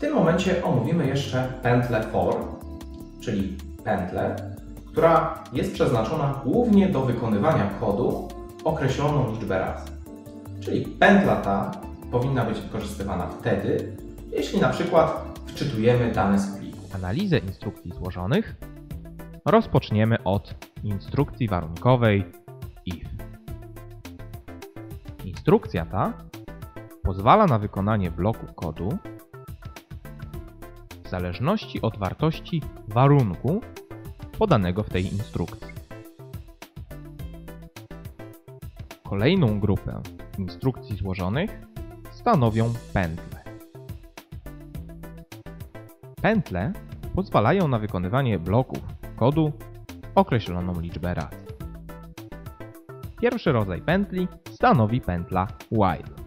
tym momencie omówimy jeszcze pętlę for, czyli pętlę, która jest przeznaczona głównie do wykonywania kodu określoną liczbę razy. Czyli pętla ta powinna być wykorzystywana wtedy, jeśli na przykład wczytujemy dane z pliku. Analizę instrukcji złożonych rozpoczniemy od instrukcji warunkowej if. Instrukcja ta pozwala na wykonanie bloku kodu zależności od wartości warunku podanego w tej instrukcji. Kolejną grupę instrukcji złożonych stanowią pętle. Pętle pozwalają na wykonywanie bloków kodu określoną liczbę razy. Pierwszy rodzaj pętli stanowi pętla while.